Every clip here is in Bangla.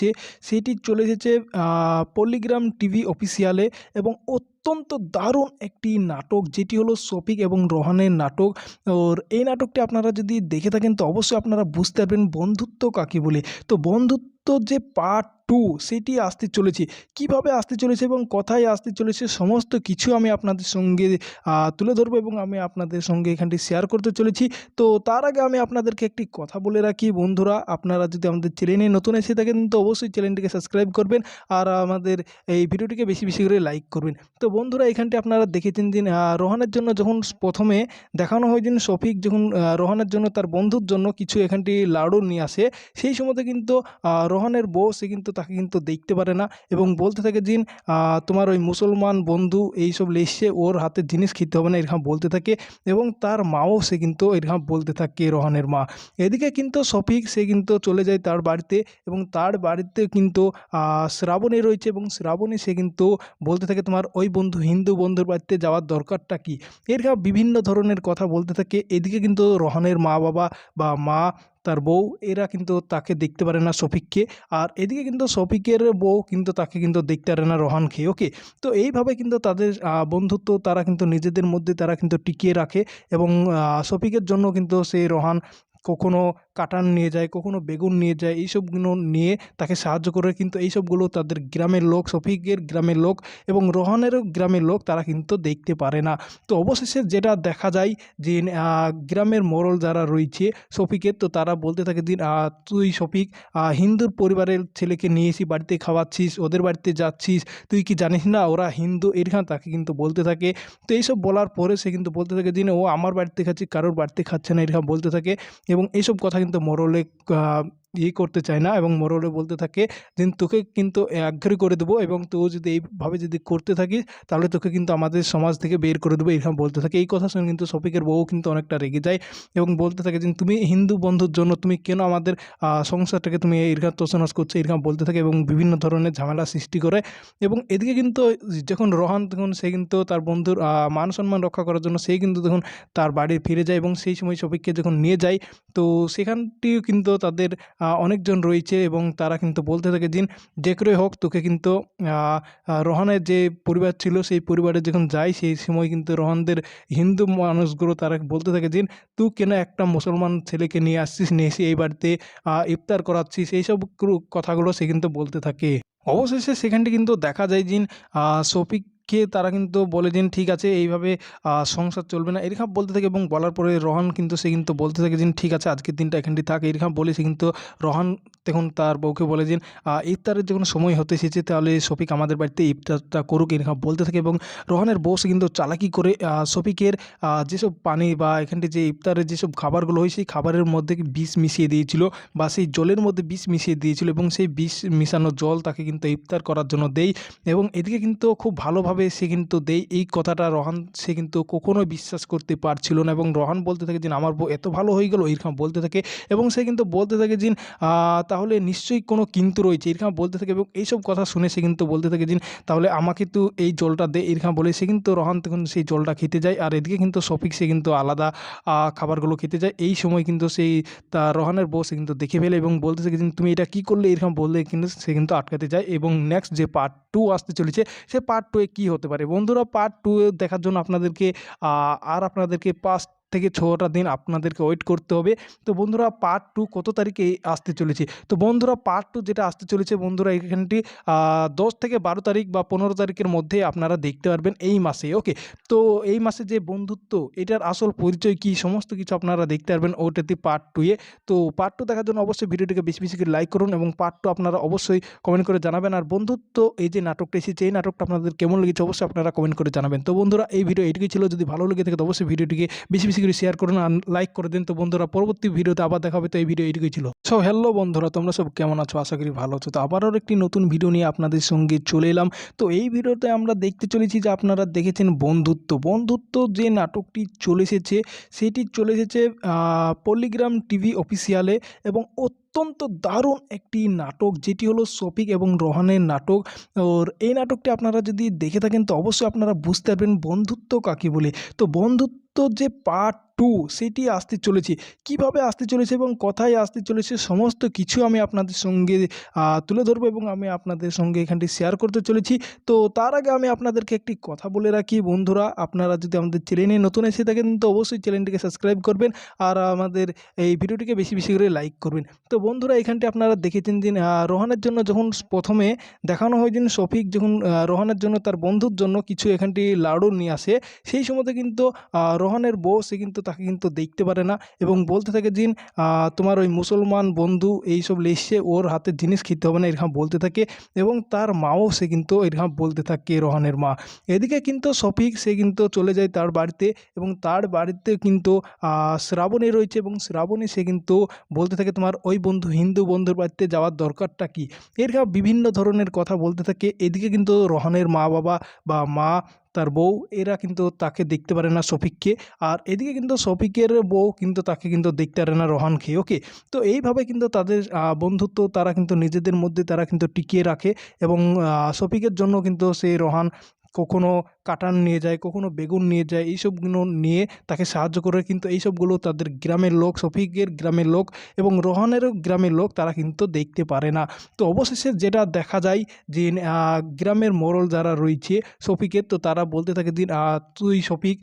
আসছে সেটি চলে এসেছে পল্লিগ্রাম টিভি অফিসিয়ালে এবং অত্যন্ত দারুণ একটি নাটক যেটি হলো শফিক এবং রোহানের নাটক। ওর এই নাটকটি আপনারা যদি দেখে থাকেন তো অবশ্যই আপনারা বুঝতে পারবেন বন্ধুত্ব কাকে বলে। তো বন্ধুত্ব যে পার্ট টু, সেটি আসতে চলেছে। কীভাবে আসতে চলেছে এবং কোথায় আসতে চলেছে, সমস্ত কিছু আমি আপনাদের সঙ্গে তুলে ধরবো এবং আমি আপনাদের সঙ্গে এখানটি শেয়ার করতে চলেছি। তো তার আগে আমি আপনাদেরকে একটি কথা বলে রাখি, বন্ধুরা, আপনারা যদি আমাদের চ্যানেলে নতুন এসে থাকেন, তো অবশ্যই চ্যানেলটিকে সাবস্ক্রাইব করবেন আর আমাদের এই ভিডিওটিকে বেশি বেশি করে লাইক করবেন। তো বন্ধুরা, এখানটি আপনারা দেখেছেন যে রোহানের জন্য যখন প্রথমে দেখানো হয় যে, শফিক যখন রোহানের জন্য তার বন্ধুর জন্য কিছু এখানটি লাড়ু নিয়ে আসে, সেই সময়তে কিন্তু রোহানের বউ, সে কিন্তু তাকে কিন্তু দেখতে পারে না এবং বলতে থাকে আহ, তোমার ওই মুসলমান বন্ধু এইসব লেসছে ওর হাতে জিনিস খেতে হবে না এরকম বলতে থাকে এবং তার মাও সে কিন্তু এরকম বলতে থাকে রোহানের মা। এদিকে কিন্তু শফিক সে কিন্তু চলে যায় তার বাড়িতে এবং তার বাড়িতে কিন্তু শ্রাবণী রয়েছে এবং শ্রাবণী সে কিন্তু বলতে থাকে তোমার ওই বন্ধু হিন্দু বন্ধুর বাড়িতে যাওয়ার দরকারটা কি? এরকম বিভিন্ন ধরনের কথা বলতে থাকে। এদিকে কিন্তু রোহানের মা বাবা বা মা তার বউ, এরা কিন্তু তাকে দেখতে পারে না শফিককে। আর এদিকে কিন্তু শফিকের বউ কিন্তু তাকে কিন্তু দেখতে পারে না রোহানকে ওকে তো এইভাবে কিন্তু তাদের বন্ধুত্ব তারা কিন্তু নিজেদের মধ্যে তারা কিন্তু টিকিয়ে রাখে এবং শফিকের জন্য কিন্তু সেই রোহান কখনো কাটান নিয়ে যায়, কখনো বেগুন নিয়ে যায়, এইসবগুলো নিয়ে তাকে সাহায্য করে কিন্তু এইসবগুলো তাদের গ্রামের লোক, শফিকের গ্রামের লোক এবং রোহানেরও গ্রামের লোক তারা কিন্তু দেখতে পারে না। তো অবশেষে যেটা দেখা যায় যে গ্রামের মোড়ল যারা রয়েছে শফিকের, তো তারা বলতে থাকে দিন তুই শফিক হিন্দুর পরিবারের ছেলেকে নিয়ে এসে বাড়িতে খাওয়াচ্ছিস, ওদের বাড়িতে যাচ্ছিস, তুই কি জানিস না ওরা হিন্দু? এরকম তাকে কিন্তু বলতে থাকে। তো এইসব বলার পরে সে কিন্তু বলতে থাকে দিন ও আমার বাড়িতে খাচ্ছি, কারোর বাড়িতে খাচ্ছে না। এরকম বলতে থাকে এবং এইসব কথা কিন্তু মোরলে ইয়ে করতে চায় না এবং মোরলে বলতে থাকে যে তোকে কিন্তু অ্যাগ্রি করে দেবো এবং তুই যদি এইভাবে যদি করতে থাকিস, তাহলে তোকে কিন্তু আমাদের সমাজ থেকে বের করে দেবো। এরকম বলতে থাকে। এই কথা শুনে কিন্তু শফিকের বউ কিন্তু অনেকটা রেগে যায় এবং বলতে থাকে যে, তুমি হিন্দু বন্ধুর জন্য তুমি কেন আমাদের সংসারটাকে তুমি এরকম তোষণাস করছ? এরকম বলতে থাকে এবং বিভিন্ন ধরনের ঝামেলা সৃষ্টি করে এবং এদিকে কিন্তু যখন রোহান, তখন সে কিন্তু তার বন্ধুর মান সম্মান রক্ষা করার জন্য সে কিন্তু তখন তার বাড়ি ফিরে যায় এবং সেই সময় শফিককে যখন নিয়ে যায়, তো সেখানটিও কিন্তু তাদের অনেকজন রয়েছে এবং তারা কিন্তু বলতে থাকে দিন যে করে হোক তোকে কিন্তু রোহানের যে পরিবার ছিল সেই পরিবারে যখন যায় সেই সময় কিন্তু রোহানদের হিন্দু মানুষগুলো তারা বলতে থাকে দিন তুই কেন একটা মুসলমান ছেলেকে নিয়ে আসছিস নিয়ে এসে এই বাড়িতে ইফতার করাচ্ছিস? এইসব কথাগুলো সে কিন্তু বলতে থাকে। অবশেষে সেখানটি কিন্তু দেখা যায় যে আহ, শফিককে তারা কিন্তু বলে দিন ঠিক আছে এইভাবে সংসার চলবে না। এরকম বলতে থাকে এবং বলার পরে রোহান কিন্তু সে কিন্তু বলতে থাকে যে ঠিক আছে আজকের দিনটা এখানটি থাক। এরকম বলে সে কিন্তু রোহান তখন তার বউকে বলে আহ, ইফতারের যখন সময় হতে এসেছে তাহলে শফিক আমাদের বাড়িতে ইফতারটা করুক এরকম বলতে থাকে এবং রোহানের বউ সে কিন্তু চালাকি করে শফিকের যেসব পানি বা এখানটি যে ইফতারের যেসব খাবারগুলো হয় সেই খাবারের মধ্যে বিষ মিশিয়ে দিয়েছিল বা সেই জলের মধ্যে বিষ মিশিয়ে দিয়েছিল এবং সেই বিষ মিশানো জল তাকে কিন্তু ইফতার করার জন্য দেই এবং এদিকে কিন্তু খুব ভালোভাবে সে কিন্তু দেই, এই কথাটা রহান, সে কিন্তু কখনোই বিশ্বাস করতে পারছিল না এবং রহান বলতে থাকে যে আমার বউ এত ভালো হয়ে গেল এরকম বলতে থাকে এবং সে কিন্তু বলতে থাকে যে তাহলে নিশ্চয়ই কোনো কিন্তু রয়েছে এরকম বলতে থাকে এবং এইসব কথা শুনে সে কিন্তু বলতে থাকে যে, তাহলে আমাকে তো এই জলটা দে এরকম বলে, সে কিন্তু রহান তখন সেই জলটা খেতে যায় আর এদিকে কিন্তু শফিক সে কিন্তু আলাদা খাবারগুলো খেতে যায়। এই সময় কিন্তু সেই, তা রোহানের বউ সে কিন্তু দেখে ফেলে এবং বলতে থাকে যে, তুমি এটা কী করলে? এরকম বললে কিন্তু, সে কিন্তু আটকাতে যায় এবং নেক্সট যে পার্ট টু আসতে চলেছে, সে পার্ট টুয়ে হতে পারে? বন্ধুরা পার্ট টু দেখার জন্য আপনাদেরকে আর আপনাদেরকে পাঁচ থেকে ছটা দিন আপনাদেরকে ওয়েট করতে হবে। তো বন্ধুরা পার্ট টু কত তারিখে আসতে চলেছে? তো বন্ধুরা পার্ট টু যেটা আসতে চলেছে, বন্ধুরা, এখানটি দশ থেকে বারো তারিখ বা পনেরো তারিখের মধ্যে আপনারা দেখতে পারবেন এই মাসে ওকে তো এই মাসে যে বন্ধুত্ব, এটার আসল পরিচয় কী, সমস্ত কিছু আপনারা দেখতে পারবেন ওটাতে পার্ট টুয়ে তো পার্ট টু দেখার জন্য অবশ্যই ভিডিওটিকে বেশি বেশি করে লাইক করুন এবং পার্ট টু আপনারা অবশ্যই কমেন্ট করে জানাবেন। আর বন্ধুত্ব, এই যে নাটকটা এসেছে, এই নাটকটা আপনাদের কেমন লেগেছে, অবশ্যই আপনারা কমেন্ট করে জানাবেন। তো বন্ধুরা, এই ভিডিও এইটুকুই ছিল। যদি ভালো লেগে থাকে, তো অবশ্যই ভিডিওটিকে বেশি বেশি করে শেয়ার করুন আর লাইক করে দিন। তো বন্ধুরা পরবর্তী ভিডিওতে আবার দেখা হবে। তো এই ভিডিও এইটুকুই ছিল। সো হ্যালো বন্ধুরা তোমরা সব কেমন আছো? আশা করি ভালো আছো। তো আবারও একটি নতুন ভিডিও নিয়ে আপনাদের সঙ্গে চলে এলাম। তো এই ভিডিওতে আমরা দেখতে চলেছি যে আপনারা দেখেছেন বন্ধুত্ব। বন্ধুত্ব যে নাটকটি চলে এসেছে সেটি চলে এসেছে আহ, পল্লিগ্রাম টিভি অফিসিয়ালে এবং অত্যন্ত দারুণ একটি নাটক যেটি হলো শফিক এবং রোহানের নাটক। ওর এই নাটকটি আপনারা যদি দেখে থাকেন তো অবশ্যই আপনারা বুঝতে পারবেন বন্ধুত্ব কাকে বলে। তো বন্ধুত্ব যে পার্ট টু, সেটি আসতে চলেছে। কীভাবে আসতে চলেছে এবং কোথায় আসতে চলেছে, সমস্ত কিছু আমি আপনাদের সঙ্গে তুলে ধরবো এবং আমি আপনাদের সঙ্গে এখানটি শেয়ার করতে চলেছি। তো তার আগে আমি আপনাদেরকে একটি কথা বলে রাখি, বন্ধুরা, আপনারা যদি আমাদের চ্যানেলে নতুন এসে থাকেন, তো অবশ্যই চ্যানেলটিকে সাবস্ক্রাইব করবেন আর আমাদের এই ভিডিওটিকে বেশি বেশি করে লাইক করবেন। তো বন্ধুরা, এখানটি আপনারা দেখেছেন যে রোহানের জন্য যখন প্রথমে দেখানো হয় যে শফিক যখন রোহানের জন্য তার বন্ধুর জন্য কিছু এখানটি লাড়ু নিয়ে আসে, সেই সময়তে কিন্তু রোহানের বউ, সে কিন্তু তাকে কিন্তু দেখতে পারে না এবং বলতে থাকে আহ, তোমার ওই মুসলমান বন্ধু এইসব লেসছে ওর হাতে জিনিস খেতে হবে না এরকম বলতে থাকে এবং তার মাও সে কিন্তু এরকম বলতে থাকে রোহানের মা। এদিকে কিন্তু শফিক সে কিন্তু চলে যায় তার বাড়িতে এবং তার বাড়িতে কিন্তু শ্রাবণী রয়েছে এবং শ্রাবণী সে কিন্তু বলতে থাকে তোমার ওই বন্ধু হিন্দু বন্ধুর বাড়িতে যাওয়ার দরকারটা কি? এরকম বিভিন্ন ধরনের কথা বলতে থাকে। এদিকে কিন্তু রোহানের মা বাবা বা মা তার বউ, এরা কিন্তু তাকে দেখতে পারে না শফিককে। আর এদিকে কিন্তু শফিকের বউ কিন্তু তাকে কিন্তু দেখতে পারে না রোহানকে ওকে তো এইভাবে কিন্তু তাদের বন্ধুত্ব তারা কিন্তু নিজেদের মধ্যে তারা কিন্তু টিকিয়ে রাখে এবং শফিকের জন্য কিন্তু সেই রোহান কখনো কাটান নিয়ে যায়, কখনো বেগুন নিয়ে যায়, এইসবগুলো নিয়ে তাকে সাহায্য করে কিন্তু এইসবগুলো তাদের গ্রামের লোক, শফিকের গ্রামের লোক এবং রোহানেরও গ্রামের লোক তারা কিন্তু দেখতে পারে না। তো অবশেষে যেটা দেখা যায় যে গ্রামের মোড়ল যারা রয়েছে শফিকের, তো তারা বলতে থাকে দিন তুই শফিক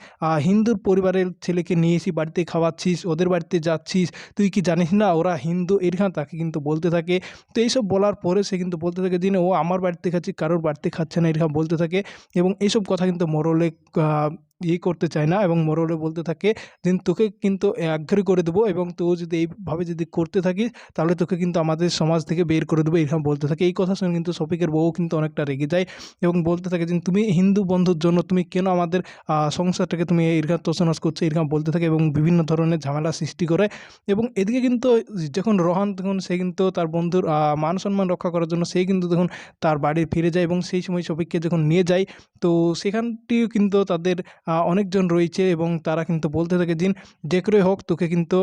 হিন্দুর পরিবারের ছেলেকে নিয়ে এসে বাড়িতে খাওয়াচ্ছিস, ওদের বাড়িতে যাচ্ছিস, তুই কি জানিস না ওরা হিন্দু? এরকম তাকে কিন্তু বলতে থাকে। তো এইসব বলার পরে সে কিন্তু বলতে থাকে দিন ও আমার বাড়িতে খাচ্ছি, কারোর বাড়িতে খাচ্ছে না এরকম বলতে থাকে এবং এইসব কথা কিন্তু মোরলে ইয়ে করতে চায় না এবং মোরলে বলতে থাকে যে তোকে কিন্তু অ্যাগ্রি করে দেবো এবং তুই যদি এইভাবে যদি করতে থাকিস, তাহলে তোকে কিন্তু আমাদের সমাজ থেকে বের করে দেবো। এরকম বলতে থাকে। এই কথা শুনে কিন্তু শফিকের বউ কিন্তু অনেকটা রেগে যায় এবং বলতে থাকে যে, তুমি হিন্দু বন্ধুর জন্য তুমি কেন আমাদের সংসারটাকে তুমি এরকম তোষণাস করছ? এরকম বলতে থাকে এবং বিভিন্ন ধরনের ঝামেলা সৃষ্টি করে এবং এদিকে কিন্তু যখন রোহান, তখন সে কিন্তু তার বন্ধুর মান সম্মান রক্ষা করার জন্য সেই কিন্তু তখন তার বাড়ি ফিরে যায় এবং সেই সময় শফিককে যখন নিয়ে যায়, তো সেখানটিও কিন্তু তাদের অনেকজন রয়েছে এবং তারা কিন্তু বলতে থাকে দিন যে করে হোক তোকে কিন্তু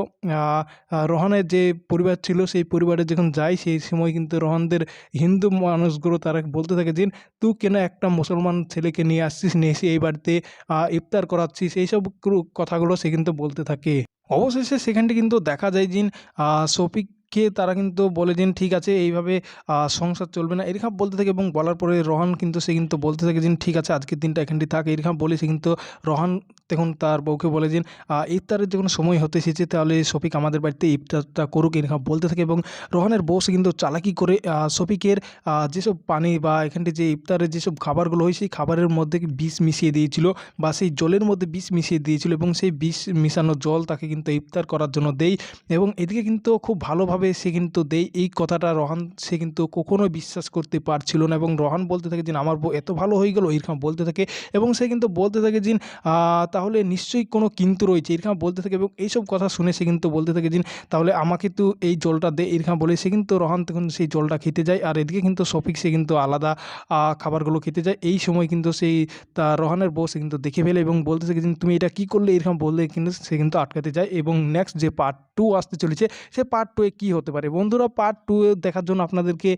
রোহানের যে পরিবার ছিল সেই পরিবারে যখন যায় সেই সময় কিন্তু রোহানদের হিন্দু মানুষগুলো তারা বলতে থাকে দিন তুই কেন একটা মুসলমান ছেলেকে নিয়ে আসছিস নিয়ে এসে এই বাড়িতে ইফতার করাচ্ছিস? এইসব কথাগুলো সে কিন্তু বলতে থাকে। অবশেষে সেখানটি কিন্তু দেখা যায় যে আহ, শফিককে তারা কিন্তু বলে দিন ঠিক আছে এইভাবে সংসার চলবে না। এরকম বলতে থাকে এবং বলার পরে রোহান কিন্তু সে কিন্তু বলতে থাকে যে ঠিক আছে আজকের দিনটা এখানটি থাক। এরকম বলে সে কিন্তু রোহান তখন তার বউকে বলে আহ, ইফতারের যখন সময় হতে এসেছে তাহলে শফিক আমাদের বাড়িতে ইফতারটা করুক এরকম বলতে থাকে এবং রোহানের বউ সে কিন্তু চালাকি করে শফিকের যেসব পানি বা এখানটি যে ইফতারের যেসব খাবারগুলো হয় সেই খাবারের মধ্যে বিষ মিশিয়ে দিয়েছিল বা সেই জলের মধ্যে বিষ মিশিয়ে দিয়েছিল এবং সেই বিষ মিশানো জল তাকে কিন্তু ইফতার করার জন্য দেই এবং এদিকে কিন্তু খুব ভালোভাবে সে কিন্তু দেই এই কথাটা রহান, সে কিন্তু কখনোই বিশ্বাস করতে পারছিল না এবং রহান বলতে থাকে যে আমার বউ এত ভালো হয়ে গেল। এরকম বলতে থাকে এবং সে কিন্তু বলতে থাকে যে তাহলে নিশ্চয়ই কোনো কিন্তু রয়েছে। এরকম বলতে থাকে এবং এইসব কথা শুনে সে কিন্তু বলতে থাকে যে, তাহলে আমাকে তো এই জলটা দে। এরকম বলে, সে কিন্তু রহান তখন সেই জলটা খেতে যায় আর এদিকে কিন্তু শফিক, সে কিন্তু আলাদা খাবারগুলো খেতে যায়। এই সময় কিন্তু সেই, তা রোহানের বউ সে কিন্তু দেখে ফেলে এবং বলতে থাকে যে, তুমি এটা কী করলে? এরকম বললে কিন্তু, সে কিন্তু আটকাতে যায় এবং নেক্সট যে পার্ট টু আসতে চলেছে, সে পার্ট টুয়ে কী হতে পারে। বন্ধুরা পার্ট টু দেখার জন্য আপনাদেরকে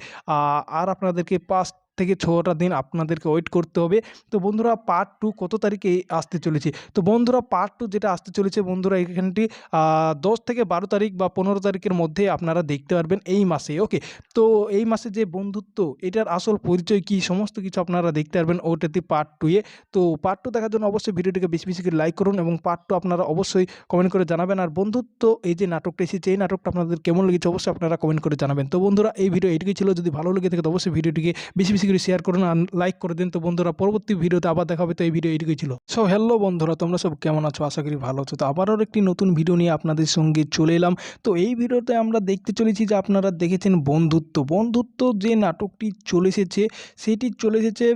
আর আপনাদেরকে পাঁচ থেকে ছটা দিন আপনাদেরকে ওয়েট করতে হবে। তো বন্ধুরা পার্ট টু কত তারিখে আসতে চলেছে? তো বন্ধুরা পার্ট টু যেটা আসতে চলেছে, বন্ধুরা, এখানটি দশ থেকে বারো তারিখ বা পনেরো তারিখের মধ্যে আপনারা দেখতে পারবেন এই মাসে ওকে তো এই মাসে যে বন্ধুত্ব, এটার আসল পরিচয় কী, সমস্ত কিছু আপনারা দেখতে পারবেন ওটাতে পার্ট টুয়ে তো পার্ট টু দেখার জন্য অবশ্যই ভিডিওটিকে বেশি বেশি করে লাইক করুন এবং পার্ট টু আপনারা অবশ্যই কমেন্ট করে জানাবেন। আর বন্ধুত্ব, এই যে নাটকটা এসেছে, এই নাটকটা আপনাদের কেমন লেগেছে, অবশ্যই আপনারা কমেন্ট করে জানাবেন। তো বন্ধুরা, এই ভিডিও এইটুকুই ছিল। যদি ভালো লেগে থাকে, তো অবশ্যই ভিডিওটিকে বেশি বেশি করে শেয়ার করুন আর লাইক করে দিন। তো বন্ধুরা, পরবর্তী ভিডিওতে আবার দেখাবে তো এই ভিডিও এইটুকুই ছিল। সো হ্যালো বন্ধুরা, তোমরা সব কেমন আছো? আশা করি ভালো আছো। তো আবারও একটি নতুন ভিডিও নিয়ে আপনাদের সঙ্গে চলে এলাম। তো এই ভিডিওতে আমরা দেখতে চলেছি যে আপনারা দেখেছেন বন্ধুত্ব। বন্ধুত্ব যে নাটকটি চলে এসেছে, সেটি চলে এসেছে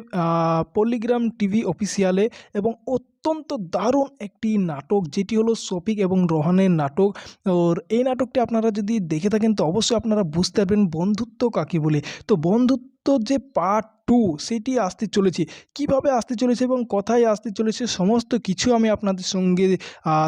পলিগ্রাম টিভি অফিসিয়ালে এবং অত্যন্ত দারুণ একটি নাটক, যেটি হলো শফিক এবং রোহানের নাটক। ওর এই নাটকটি আপনারা যদি দেখে থাকেন, তো অবশ্যই আপনারা বুঝতে পারবেন বন্ধুত্ব কাকে বলে। তো বন্ধুত্ব যে পার্ট টু, সেটি আসতে চলেছে। কীভাবে আসতে চলেছে এবং কোথায় আসতে চলেছে, সমস্ত কিছু আমি আপনাদের সঙ্গে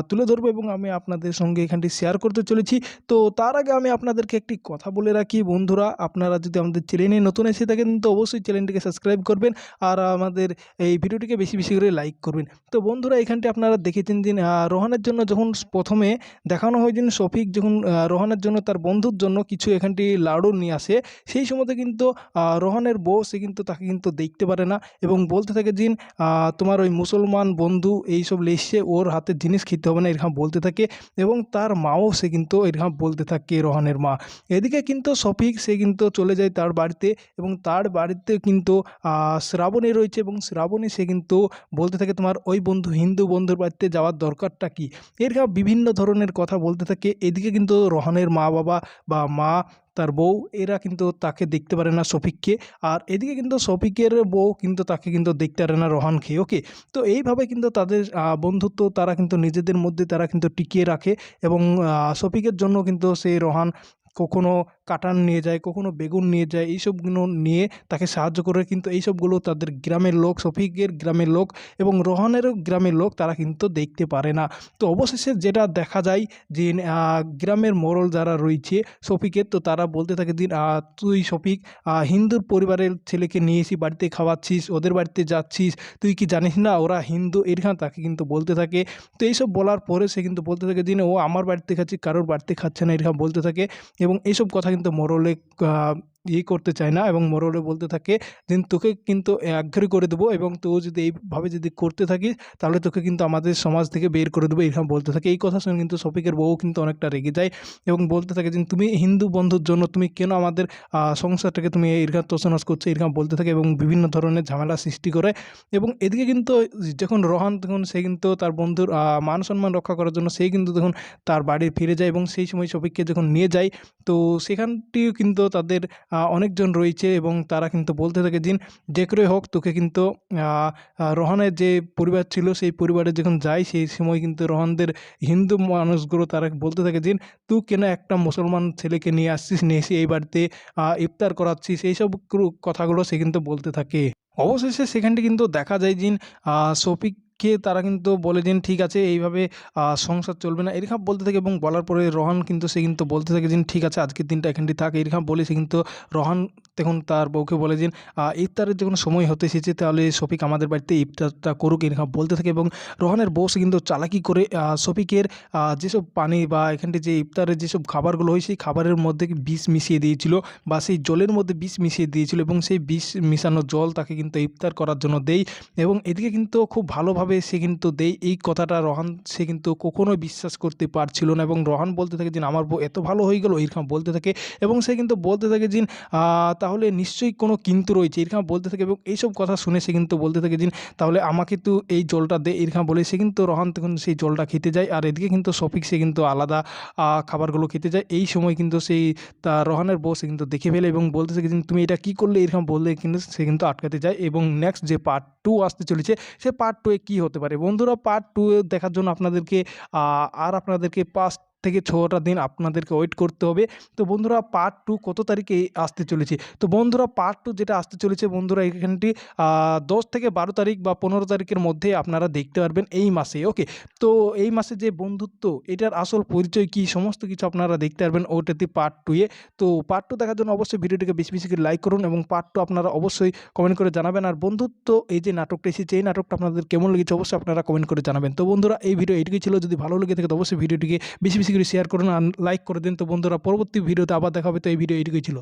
তুলে ধরবো এবং আমি আপনাদের সঙ্গে এখানটি শেয়ার করতে চলেছি। তো তার আগে আমি আপনাদেরকে একটি কথা বলে রাখি, বন্ধুরা, আপনারা যদি আমাদের চ্যানেলে নতুন এসে থাকেন, তো অবশ্যই চ্যানেলটিকে সাবস্ক্রাইব করবেন আর আমাদের এই ভিডিওটিকে বেশি বেশি করে লাইক করবেন। তো বন্ধুরা, এখানটি আপনারা দেখেছেন যে রোহানের জন্য যখন প্রথমে দেখানো হয় যে শফিক যখন রোহানের জন্য তার বন্ধুর জন্য কিছু এখানটি লাড়ু নিয়ে আসে, সেই সময়তে কিন্তু রোহানের বউ, সে কিন্তু তাকে কিন্তু দেখতে পারে না এবং বলতে থাকে আহ, তোমার ওই মুসলমান বন্ধু এইসব লেসে ওর হাতে জিনিস খেতে হবে না এরকম বলতে থাকে এবং তার মাও সে কিন্তু এরকম বলতে থাকে রোহানের মা। এদিকে কিন্তু শফিক সে কিন্তু চলে যায় তার বাড়িতে এবং তার বাড়িতে কিন্তু শ্রাবণী রয়েছে এবং শ্রাবণী সে কিন্তু বলতে থাকে তোমার ওই বন্ধু হিন্দু বন্ধুর বাড়িতে যাওয়ার দরকারটা কি? এরকম বিভিন্ন ধরনের কথা বলতে থাকে। এদিকে কিন্তু রোহানের মা বাবা বা মা তার বউ, এরা কিন্তু তাকে দেখতে পারে না শফিককে। আর এদিকে কিন্তু শফিকের বউ কিন্তু তাকে কিন্তু দেখতে পারে না রোহানকে ওকে তো এইভাবে কিন্তু তাদের বন্ধুত্ব তারা কিন্তু নিজেদের মধ্যে তারা কিন্তু টিকিয়ে রাখে এবং শফিকের জন্য কিন্তু সেই রোহান কখনো কাটান নিয়ে যায়, কখনো বেগুন নিয়ে যায়, এইসবগুলো নিয়ে তাকে সাহায্য করে কিন্তু এইসবগুলো তাদের গ্রামের লোক, শফিকের গ্রামের লোক এবং রোহানেরও গ্রামের লোক তারা কিন্তু দেখতে পারে না। তো অবশেষে যেটা দেখা যায় যে গ্রামের মোড়ল যারা রয়েছে শফিকের, তো তারা বলতে থাকে দিন তুই শফিক হিন্দুর পরিবারের ছেলেকে নিয়ে এসে বাড়িতে খাওয়াচ্ছিস, ওদের বাড়িতে যাচ্ছিস, তুই কি জানিস না ওরা হিন্দু? এরকম তাকে কিন্তু বলতে থাকে। তো এইসব বলার পরে সে কিন্তু বলতে থাকে দিন ও আমার বাড়িতে খাচ্ছি, কারোর বাড়িতে খাচ্ছে না এরকম বলতে থাকে এবং এইসব কথা কিন্তু মোরলে ইয়ে করতে চায় না এবং মোরলে বলতে থাকে যে তোকে কিন্তু একঘরে করে দেবো এবং তো যদি এইভাবে যদি করতে থাকিস, তাহলে তোকে কিন্তু আমাদের সমাজ থেকে বের করে দেবো। এরকম বলতে থাকে। এই কথা শুনে কিন্তু শফিকের বউ কিন্তু অনেকটা রেগে যায় এবং বলতে থাকে যে, তুমি হিন্দু বন্ধুর জন্য তুমি কেন আমাদের সংসারটাকে তুমি এরকম তোষনস করছ? এরকম বলতে থাকে এবং বিভিন্ন ধরনের ঝামেলা সৃষ্টি করে এবং এদিকে কিন্তু যখন রোহান, তখন সে কিন্তু তার বন্ধুর মান সম্মান রক্ষা করার জন্য সেই কিন্তু তখন তার বাড়ি ফিরে যায় এবং সেই সময় শফিককে যখন নিয়ে যায়, তো সেখানটিও কিন্তু তাদের অনেকজন রয়েছে এবং তারা কিন্তু বলতে থাকে দিন যে করে হোক তোকে কিন্তু রোহানের যে পরিবার ছিল সেই পরিবারে যখন যায় সেই সময় কিন্তু রোহানদের হিন্দু মানুষগুলো তারা বলতে থাকে দিন তুই কেন একটা মুসলমান ছেলেকে নিয়ে আসছিস নিয়ে এসে এই বাড়িতে ইফতার করাচ্ছিস? এইসব গুলো- কথাগুলো সে কিন্তু বলতে থাকে। অবশেষে সেখানটি কিন্তু দেখা যায় যে আহ, শফিককে তারা কিন্তু বলে দিন, ঠিক আছে, এইভাবে সংসার চলবে না। এরকম বলতে থাকে এবং বলার পরে রোহান কিন্তু, সে কিন্তু বলতে থাকে যে, ঠিক আছে, আজকের দিনটা এখানটি থাক। এরকম বলে সে কিন্তু রোহান তখন তার বউকে বলে যে ইফতারের যখন সময় হতে এসেছে, তাহলে শফিক আমাদের বাড়িতে ইফতারটা করুক, এরকম বলতে থাকে এবং রোহানের বউ সে কিন্তু চালাকি করে শফিকের যেসব পানি বা এখানটি যে ইফতারের যেসব খাবারগুলো হয়, সেই খাবারের মধ্যে বিষ মিশিয়ে দিয়েছিল বা সেই জলের মধ্যে বিষ মিশিয়ে দিয়েছিল এবং সেই বিষ মিশানো জল তাকে কিন্তু ইফতার করার জন্য দেই এবং এদিকে কিন্তু খুব ভালোভাবে সে কিন্তু দেই, এই কথাটা রহান, সে কিন্তু কখনোই বিশ্বাস করতে পারছিল না এবং রহান বলতে থাকে যে আমার বউ এত ভালো হয়ে গেল এরকম বলতে থাকে এবং সে কিন্তু বলতে থাকে যে তাহলে নিশ্চয়ই কোনো কিন্তু রয়েছে এরকম বলতে থাকে এবং এইসব কথা শুনে সে কিন্তু বলতে থাকে যে, তাহলে আমাকে তো এই জলটা দে এরকম বলে, সে কিন্তু রহান তখন সেই জলটা খেতে যায় আর এদিকে কিন্তু শফিক সে কিন্তু আলাদা খাবারগুলো খেতে যায়। এই সময় কিন্তু সেই তা রহানের বউ সে কিন্তু দেখে ফেলে এবং বলতে থাকে যে, তুমি এটা কী করলে? এরকম বললে কিন্তু সে কিন্তু আটকাতে যায় এবং নেক্সট যে পার্ট টু আসতে চলেছে, সে পার্ট টুয়ে কী হতে পারে। বন্ধুরা পার্ট টু দেখার জন্য আপনাদেরকে আর আপনাদেরকে পাঁচ থেকে ছটা দিন আপনাদেরকে ওয়েট করতে হবে। তো বন্ধুরা পার্ট টু কত তারিখে আসতে চলেছে? তো বন্ধুরা পার্ট টু যেটা আসতে চলেছে বন্ধুরা এখানটি দশ থেকে বারো তারিখ বা পনেরো তারিখের মধ্যে আপনারা দেখতে পারবেন এই মাসে ওকে তো এই মাসে যে বন্ধুত্ব, এটার আসল পরিচয় কী, সমস্ত কিছু আপনারা দেখতে পারবেন ওটাতে পার্ট টুয়ে তো পার্ট টু দেখার জন্য অবশ্যই ভিডিওটিকে বেশি বেশি করে লাইক করুন এবং পার্ট টু আপনারা অবশ্যই কমেন্ট করে জানাবেন। আর বন্ধুত্ব, এই যে নাটকটা এসেছে, এই নাটকটা আপনাদের কেমন লেগেছে অবশ্যই আপনারা কমেন্ট করে জানাবেন। তো বন্ধুরা, এই ভিডিও এইটুকুই ছিল। যদি ভালো লেগে থাকে, তো অবশ্যই ভিডিওটিকে বেশি বেশি করে শেয়ার করুন আর লাইক করে দিন। তো বন্ধুরা, পরবর্তী ভিডিওতে আবার দেখা হবে। তো এই ভিডিও এইটুকুই ছিল।